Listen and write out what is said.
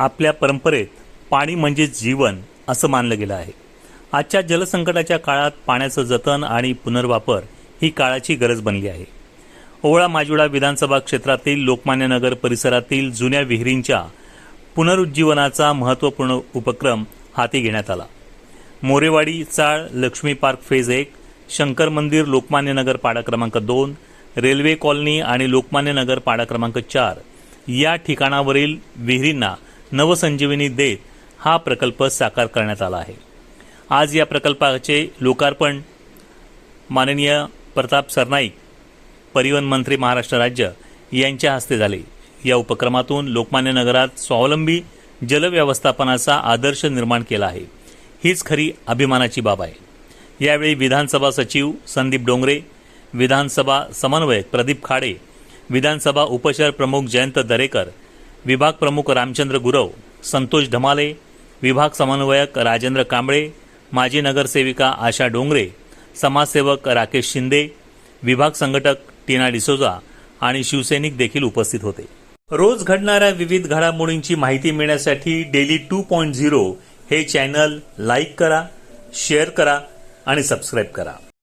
आपल्या परंपरेत पाणी म्हणजेच जीवन असं मानलं गेलं आहे. आजच्या जलसंकटाच्या काळात पाण्याचं जतन आणि पुनर्वापर ही काळाची गरज बनली आहे. ओवळा माजुळा विधानसभा क्षेत्रातील लोकमान्य नगर परिसरातील जुन्या विहिरींच्या पुनरुज्जीवनाचा महत्त्वपूर्ण उपक्रम हाती घेण्यात आला. मोरेवाडी चाळ लक्ष्मी पार्क फेज एक शंकर मंदिर लोकमान्य नगर पाडा क्रमांक दोन रेल्वे कॉलनी आणि लोकमान्य नगर पाडा क्रमांक चार या ठिकाणावरील विहिरींना नवसंजीवनी देत हा प्रकल्प साकार करण्यात आला आहे. आज या प्रकल्पाचे लोकार्पण माननीय प्रताप सरनाईक परिवहन मंत्री महाराष्ट्र राज्य यांच्या हस्ते झाले. या उपक्रमातून लोकमान्य नगरात स्वावलंबी जलव्यवस्थापनाचा आदर्श निर्माण केला आहे. हीच खरी अभिमानाची बाब आहे. यावेळी विधानसभा सचिव संदीप डोंगरे विधानसभा समन्वयक प्रदीप खाडे विधानसभा उपशहर प्रमुख जयंत दरेकर विभाग प्रमुख रामचंद्र गुरव संतोष धमाले विभाग समन्वयक राजेंद्र कांबळे माजी नगरसेविका आशा डोंगरे समाजसेवक राकेश शिंदे विभाग संघटक टीना डिसोजा आणि शिवसैनिक देखील उपस्थित होते. रोज घडणाऱ्या विविध घडामोडींची माहिती मिळण्यासाठी डेली टू पॉईंट झिरो हे चॅनल लाईक करा शेअर करा आणि सबस्क्राईब करा.